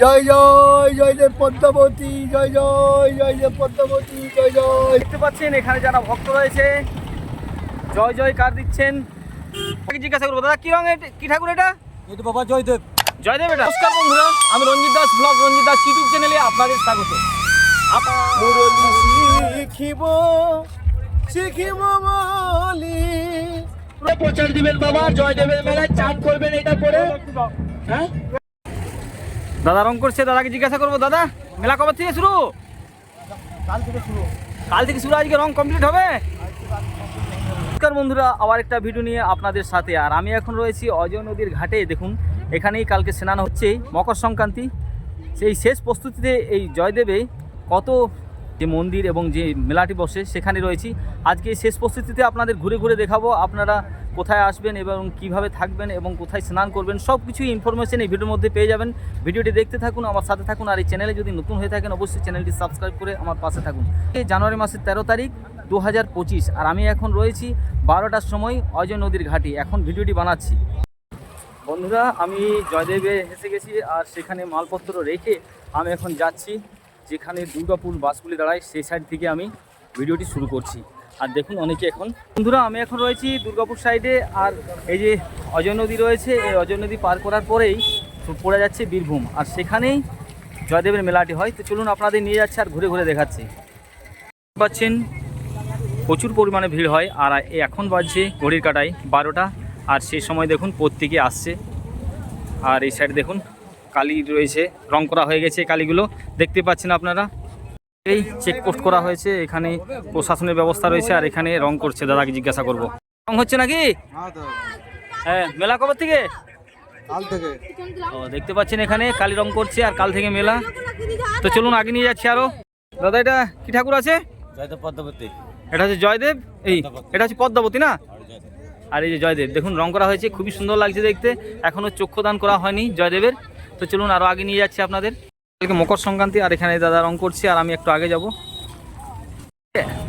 জয় জয় জয় দেব পদ্মাবতী জয় জয় জয় দেব পদ্মাবতী জয় জয়। দেখতে পাচ্ছেন এখানে যারা ভক্ত রয়েছে জয় জয় কার দিচ্ছেন? তাকে জিজ্ঞাসা করব দাদা কি রঙ কি ঠাকুর এটা? এটা বাবা জয়দেব। জয়দেব এটা? নমস্কার বন্ধুরা আমি রঞ্জিত দাস ব্লগ রঞ্জিত দাস ইউটিউব চ্যানেলে আপনাদের স্বাগত। শিখিব শিখিব বলি প্রচার দিবেন বাবা জয়দেবের মেলায় চান করবেন এটা করে। হ্যাঁ? দাদা রং করছে দাদাকে জিজ্ঞাসা করব দাদা মেলা কবে থেকে শুরু? কাল থেকে শুরু। কাল থেকে শুরু আজকে রং কমপ্লিট হবে? নমস্কার বন্ধুরা আবার একটা ভিডিও নিয়ে আপনাদের সাথে। আর আমি এখন রয়েছি অজয় নদীর ঘাটে। দেখুন এখানেই কালকে স্নান হচ্ছে মকর সংক্রান্তি। সেই শেষ প্রস্তুতিতে এই জয়দেবে কত যে মন্দির এবং যে মেলাটি বসে সেখানে রয়েছি। আজকে এই শেষ প্রস্তুতিতে আপনাদের ঘুরে ঘুরে দেখাবো। আপনারা কোথায় আসবেন এবং কীভাবে থাকবেন এবং কোথায় স্নান করবেন সব কিছুই ইনফরমেশন এই ভিডিওর মধ্যে পেয়ে যাবেন। ভিডিওটি দেখতে থাকুন, আমার সাথে থাকুন, আর এই চ্যানেলে যদি নতুন হয়ে থাকেন, অবশ্যই চ্যানেলটি সাবস্ক্রাইব করে আমার পাশে থাকুন। এই জানুয়ারি মাসের তেরো তারিখ দু হাজার পঁচিশ, আর আমি এখন রয়েছি বারোটার সময় অজয় নদীর ঘাটে। এখন ভিডিওটি বানাচ্ছি। বন্ধুরা, আমি জয়দেবে এসে গেছি, আর সেখানে মালপত্র রেখে আমি এখন যাচ্ছি, যেখানে দুর্গাপুর বাসগুলি দাঁড়ায়, সেই সাইড থেকে আমি ভিডিওটি শুরু করছি। আর দেখুন অনেকে এখন। বন্ধুরা, আমি এখন রয়েছি দুর্গাপুর সাইডে, আর এই যে অজয় নদী রয়েছে, এই অজয় নদী পার করার পরেই পড়ে যাচ্ছে বীরভূম। আর সেখানেই জয়দেবের মেলাটি হয়। তো চলুন আপনাদের নিয়ে যাচ্ছে আর ঘুরে ঘুরে দেখাচ্ছি। পাচ্ছেন, প্রচুর পরিমাণে ভিড় হয়, আর এখন বাজছে ঘড়ির কাটায় বারোটা। আর সেই সময় দেখুন প্রত্যেকে আসছে। আর এই সাইড দেখুন, কালি রয়েছে, রং করা হয়ে গেছে কালিগুলো। দেখতে পাচ্ছেন আপনারা? এই চেকপোস্ট করা হয়েছে এখানে প্রশাসনের ব্যবস্থা রয়েছে আর এখানে রং করছে দাদাকে জিজ্ঞাসা করব। রং হচ্ছে নাকি? হ্যাঁ মেলা কবে থেকে? কাল থেকে ও দেখতে পাচ্ছেন এখানে কালি রং করছে আর কাল থেকে মেলা। তো চলুন আগে নিয়ে যাচ্ছি আরও। দাদা এটা কি ঠাকুর আছে? জয়দেব পদ্মাবতী। এটা হচ্ছে জয়দেব? এই এটা হচ্ছে পদ্মাবতী না? আর এই যে জয়দেব দেখুন রং করা হয়েছে খুবই সুন্দর লাগছে দেখতে। এখনও চক্ষুদান করা হয়নি জয়দেবের। তো চলুন আরও আগে নিয়ে যাচ্ছি আপনাদের। কালকে মকর সংক্রান্তি আর এখানে দাদা রং করছি, আর আমি একটু আগে যাব।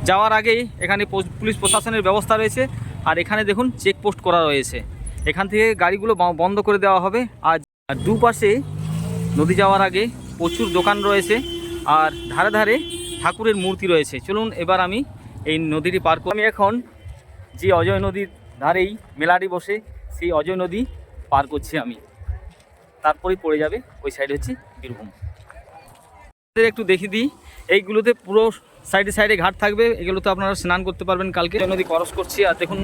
যাওয়ার আগেই এখানে পুলিশ প্রশাসনের ব্যবস্থা রয়েছে, আর এখানে দেখুন চেকপোস্ট করা রয়েছে। এখান থেকে গাড়িগুলো বন্ধ করে দেওয়া হবে। আর দুপাশে নদী যাওয়ার আগে প্রচুর দোকান রয়েছে, আর ধারে ধারে ঠাকুরের মূর্তি রয়েছে। চলুন এবার আমি এই নদীটি পার করে। আমি এখন যে অজয় নদীর ধারেই মেলাটি বসে, সেই অজয় নদী পার করছি আমি। তারপরেই পড়ে যাবে, ওই সাইড হচ্ছে বীরভূম। একটু দেখিয়ে দিই। এইগুলোতে পুরো সাইডে সাইডে ঘাট থাকবে। এগুলোতে আপনারা স্নান করতে পারবেন কালকে। নদী ক্রস করছি আর দেখুন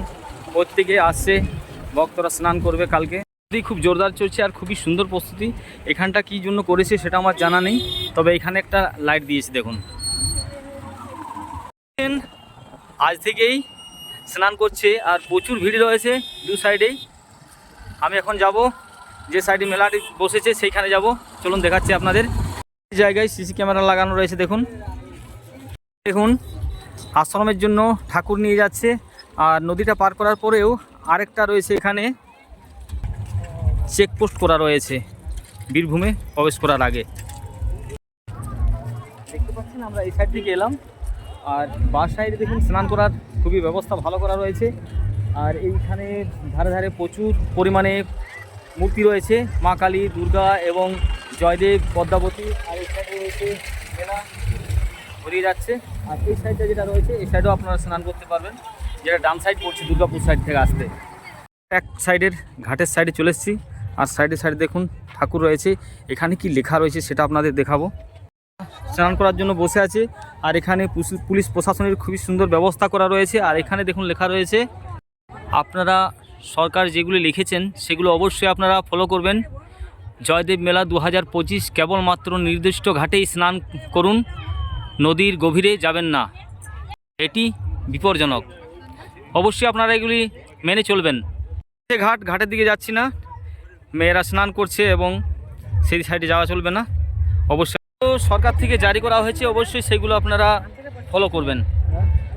প্রত্যেকে আসছে। ভক্তরা স্নান করবে কালকে। নদী খুব জোরদার চলছে আর খুবই সুন্দর প্রস্তুতি। এখানটা কী জন্য করেছে সেটা আমার জানা নেই। তবে এখানে একটা লাইট দিয়েছে, দেখুন। আজ থেকেই স্নান করছে আর প্রচুর ভিড় রয়েছে দু সাইডেই আমি এখন যাব, যে সাইডে মেলাটি বসেছে সেইখানে যাব। চলুন দেখাচ্ছি আপনাদের। জায়গায় সিসি ক্যামেরা লাগানো রয়েছে, দেখুন। দেখুন, আশ্রমের জন্য ঠাকুর নিয়ে যাচ্ছে, আর নদীটা পার করার পরেও আরেকটা রয়েছে এখানে। চেকপোস্ট করা রয়েছে, বীরভূমে প্রবেশ করার আগে। দেখতে পাচ্ছেন, আমরা এই সাইড থেকে এলাম, আর বাস সাইডে দেখুন, স্নান করার খুবই ব্যবস্থা ভালো করা রয়েছে। আর এইখানে ধারে ধারে প্রচুর পরিমাণে মূর্তি রয়েছে, মা কালী, দুর্গা এবং জয়দেব, পদ্মাবতী, আর এই সাইডে রয়েছে মেলা, ঘুরিয়ে যাচ্ছে। আর এই সাইডটা যেটা রয়েছে, এই সাইডেও আপনারা স্নান করতে পারবেন। যেটা ডান সাইড পড়ছে, দুর্গাপুর সাইড থেকে আসতে। এক সাইডের ঘাটের সাইডে চলে এসেছি। আর সাইডে সাইডে দেখুন, ঠাকুর রয়েছে। এখানে কি লেখা রয়েছে সেটা আপনাদের দেখাবো। স্নান করার জন্য বসে আছে। আর এখানে পুলিশ প্রশাসনের খুবই সুন্দর ব্যবস্থা করা রয়েছে। আর এখানে দেখুন লেখা রয়েছে, আপনারা সরকার যেগুলি লিখেছেন, সেগুলো অবশ্যই আপনারা ফলো করবেন। জয়দেব মেলা দু হাজার পঁচিশ কেবলমাত্র নির্দিষ্ট ঘাটেই স্নান করুন, নদীর গভীরে যাবেন না। এটি বিপজ্জনক। অবশ্যই আপনারা এগুলি মেনে চলবেন। সে ঘাট ঘাটের দিকে যাচ্ছি না। মেয়েরা স্নান করছে এবং সেই সাইডে যাওয়া চলবে না। অবশ্যই সরকার থেকে জারি করা হয়েছে, অবশ্যই সেগুলো আপনারা ফলো করবেন।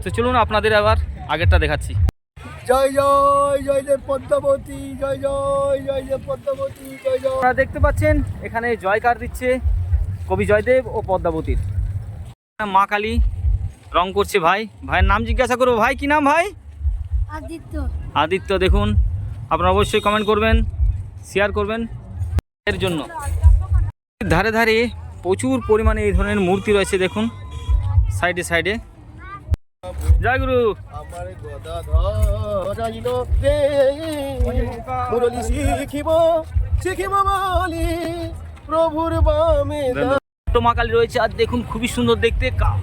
তো চলুন আপনাদের আবার আগেরটা দেখাচ্ছি। জয় জয় জয় দেব পদ্মাবতী জয় জয় জয় দেব পদ্মাবতী জয় জয়। আপনারা দেখতে পাচ্ছেন এখানে জয়কার দিচ্ছে কবি জয়দেব ও পদ্মাবতীর। মা কালী রং করছে ভাই। ভাইয়ের নাম জিজ্ঞাসা করব। ভাই কি নাম ভাই? আদিত্য। আদিত্য দেখুন। আপনারা অবশ্যই কমেন্ট করবেন শেয়ার করবেন এর জন্য। ধারে ধারে প্রচুর পরিমাণে এই ধরনের মূর্তি রয়েছে দেখুন। সাইডে সাইডে জয় গুরু। আমার গদাধর আইল রে। মুরলি শিখিব শিখিব বলি প্রভুর বামে মা কালী রয়েছে আর দেখুন খুবই সুন্দর দেখতে কা-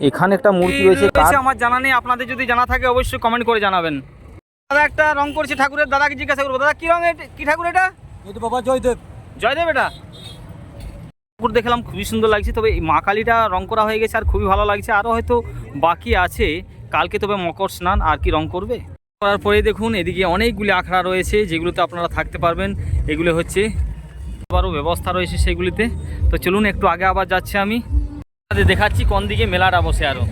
এখানে একটা মূর্তি রয়েছে আমার জানা নেই আপনাদের যদি জানা থাকে অবশ্যই কমেন্ট করে জানাবেন। দাদা একটা রং করছে ঠাকুরের দাদাকে জিজ্ঞাসা করব। দাদা কি রং এটা কি ঠাকুর এটা? বাবা জয়দেব। জয়দেব এটা? ঠাকুর দেখলাম খুবই সুন্দর লাগছে তবে এই মা কালীটা রং করা হয়ে গেছে আর খুবই ভালো লাগছে। আরও হয়তো বাকি আছে। কালকে তবে মকর স্নান, আর কি রং করবে? করার পরে দেখুন, এদিকে অনেকগুলি আখড়া রয়েছে, যেগুলোতে আপনারা থাকতে পারবেন। এগুলো হচ্ছে, আবারও ব্যবস্থা রয়েছে সেগুলিতে। তো চলুন, একটু আগে আবার যাচ্ছি আমি। আপনাদের দেখাচ্ছি কোন দিকে মেলাটা বসে আরও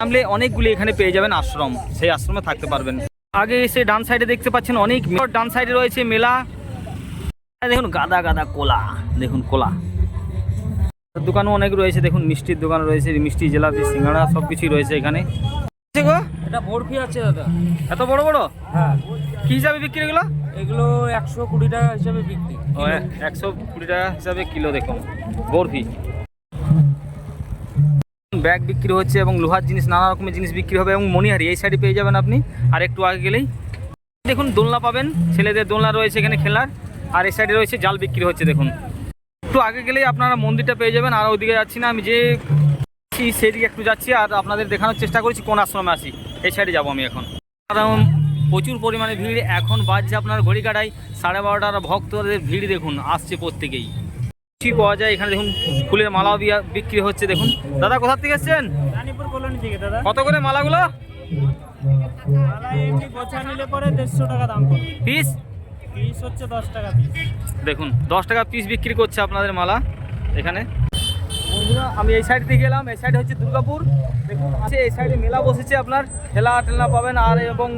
নামলে অনেকগুলি এখানে পেয়ে যাবেন আশ্রম, সেই আশ্রমে থাকতে পারবেন। আগে এসে ডান সাইডে দেখতে পাচ্ছেন অনেক, ডান সাইডে রয়েছে মেলা। দেখুন, গাদা গাদা কোলা, দেখুন কোলা। দোকানও অনেক রয়েছে দেখুন মিষ্টির দোকান রয়েছে মিষ্টি জিলাপি সিঙ্গাড়া সব কিছুই রয়েছে এখানে। গো? এটা বরফি আছে দাদা। এত বড় বড়? হ্যাঁ। কি হিসাবে বিক্রি এগুলো? এগুলো একশো কুড়ি টাকা হিসাবে বিক্রি। ও, একশো কুড়ি টাকা হিসাবে কিলো দেখুন বরফি। ব্যাগ বিক্রি হচ্ছে এবং লোহার জিনিস নানা রকমের জিনিস বিক্রি হবে এবং মনিহারি এই সাইডে পেয়ে যাবেন আপনি। আর একটু আগে গেলেই দেখুন দোলনা পাবেন ছেলেদের দোলনা রয়েছে এখানে খেলার আর এই সাইডে রয়েছে জাল বিক্রি হচ্ছে দেখুন। একটু আগে গেলেই আপনারা মন্দিরটা পেয়ে যাবেন আর ওইদিকে যাচ্ছি না আমি যে সেদিকে একটু যাচ্ছি আর আপনাদের দেখানোর চেষ্টা করছি কোন আশ্রমে আসি এই সাইডে যাব আমি এখন। কারণ প্রচুর পরিমাণে ভিড় এখন বাজছে আপনার ঘড়ি কাটায় সাড়ে বারোটার ভক্তদের ভিড় দেখুন আসছে প্রত্যেকেই। কি পাওয়া যায় এখানে দেখুন ফুলের মালাও বিয়া- বিক্রি হচ্ছে দেখুন। দাদা কোথা থেকে এসছেন? কত করে মালাগুলো? মালা পিস? পিস হচ্ছে দশ টাকা পিস দেখুন, দশ টাকা পিস বিক্রি করছে আপনাদের মালা এখানে। আমি এই সাইড থেকে গেলাম, এই সাইডে হচ্ছে দুর্গাপুর। দেখুন, আছে, এই সাইডে মেলা বসেছে আপনার, ঠেলা টেলা পাবেন, আর এবং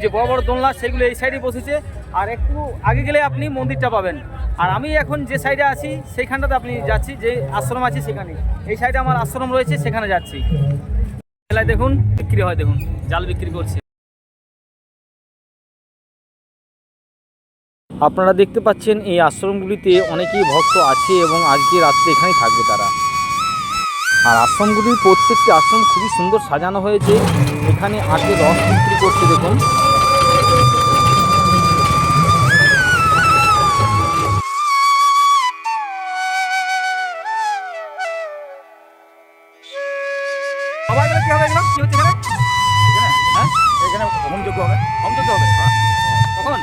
যে বড় বড় দোলনা, সেগুলো এই সাইডে বসেছে। আর একটু আগে গেলে আপনি মন্দিরটা পাবেন। আর আমি এখন যে সাইডে আছি, সেইখানটাতে আপনি যাচ্ছি, যে আশ্রম আছে সেখানে। এই সাইডে আমার আশ্রম রয়েছে, সেখানে যাচ্ছি। মেলায় দেখুন, বিক্রি হয়, দেখুন, জাল বিক্রি করছে। আপনারা দেখতে পাচ্ছেন এই আশ্রমগুলিতে অনেকেই ভক্ত আছে এবং আজকে রাত্রে এখানেই থাকবে তারা আর আশ্রমগুলির প্রত্যেকটি আশ্রম খুবই সুন্দর সাজানো হয়েছে এখানে আগে রস বিক্রি করছে দেখুন বাবা, এগুলো কি হবে এগুলো? কি হচ্ছে এখানে? হ্যাঁ? হোমযোগ্য হবে হোমযজ্ঞ হবে? কখন?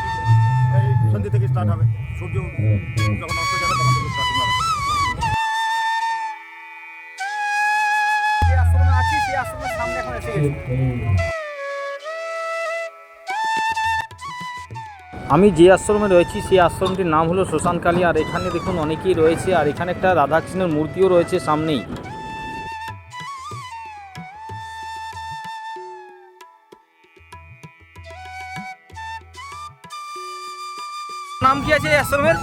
সন্ধ্যে থেকে স্টার্ট হবে। সূর্য যখন অস্ত যাবে, তখন থেকে স্টার্ট হবে। আমি যে আশ্রমে রয়েছি, সেই আশ্রমটির নাম হলো শ্মশানকালী আর এখানে দেখুন, অনেকেই রয়েছে। আর এখানে একটা রাধাকৃষ্ণের মূর্তিও রয়েছে সামনেই। নাম কি আছে এই আশ্রমের?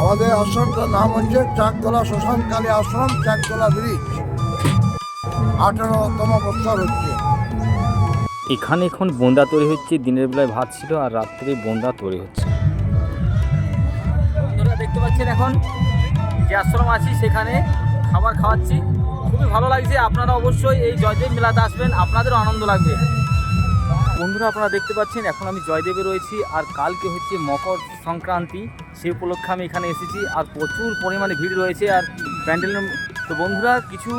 আমাদের আশ্রমটার নাম হচ্ছে চাকতলা শ্মশানকালী আশ্রম চাকতলা ব্রিজ। আঠারোতম বছর হচ্ছে। এখানে এখন বোন্দা তৈরি হচ্ছে দিনের বেলায় ভাত ছিল আর রাত্রে বোন্দা তৈরি হচ্ছে। বন্ধুরা দেখতে পাচ্ছেন এখন যে আশ্রম আছি সেখানে খাবার খাওয়াচ্ছি। খুবই ভালো লাগছে আপনারা অবশ্যই এই জয়দেব মেলাতে আসবেন আপনাদেরও আনন্দ লাগবে। বন্ধুরা, আপনারা দেখতে পাচ্ছেন, এখন আমি জয়দেবে রয়েছি, আর কালকে হচ্ছে মকর সংক্রান্তি সেই উপলক্ষে আমি এখানে এসেছি, আর প্রচুর পরিমাণে ভিড় রয়েছে, আর প্যান্ডেলের তো বন্ধুরা, কিছু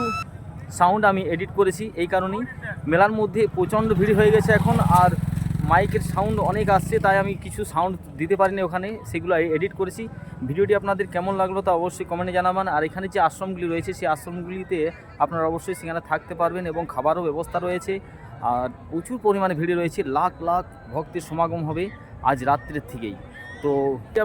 সাউন্ড আমি এডিট করেছি, এই কারণেই। মেলার মধ্যে প্রচণ্ড ভিড় হয়ে গেছে এখন, আর মাইকের সাউন্ড অনেক আসছে, তাই আমি কিছু সাউন্ড দিতে পারিনি ওখানে, সেগুলো এডিট করেছি। ভিডিওটি আপনাদের কেমন লাগল তা অবশ্যই কমেন্টে জানাবেন, আর এখানে যে আশ্রমগুলি রয়েছে, সেই আশ্রমগুলিতে আপনারা অবশ্যই সেখানে থাকতে পারবেন, এবং খাবারও ব্যবস্থা রয়েছে। আর প্রচুর পরিমাণে ভিড় রয়েছে, লাখ লাখ ভক্তের সমাগম হবে আজ রাত্রের থেকেই। তো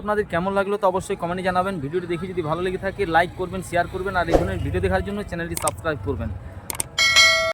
আপনাদের কেমন লাগল তো অবশ্যই কমেন্টে জানাবেন। ভিডিওটি দেখে যদি ভালো লেগে থাকে লাইক করবেন শেয়ার করবেন, আর এই ধরনের ভিডিও দেখার জন্য চ্যানেলটি সাবস্ক্রাইব করবেন।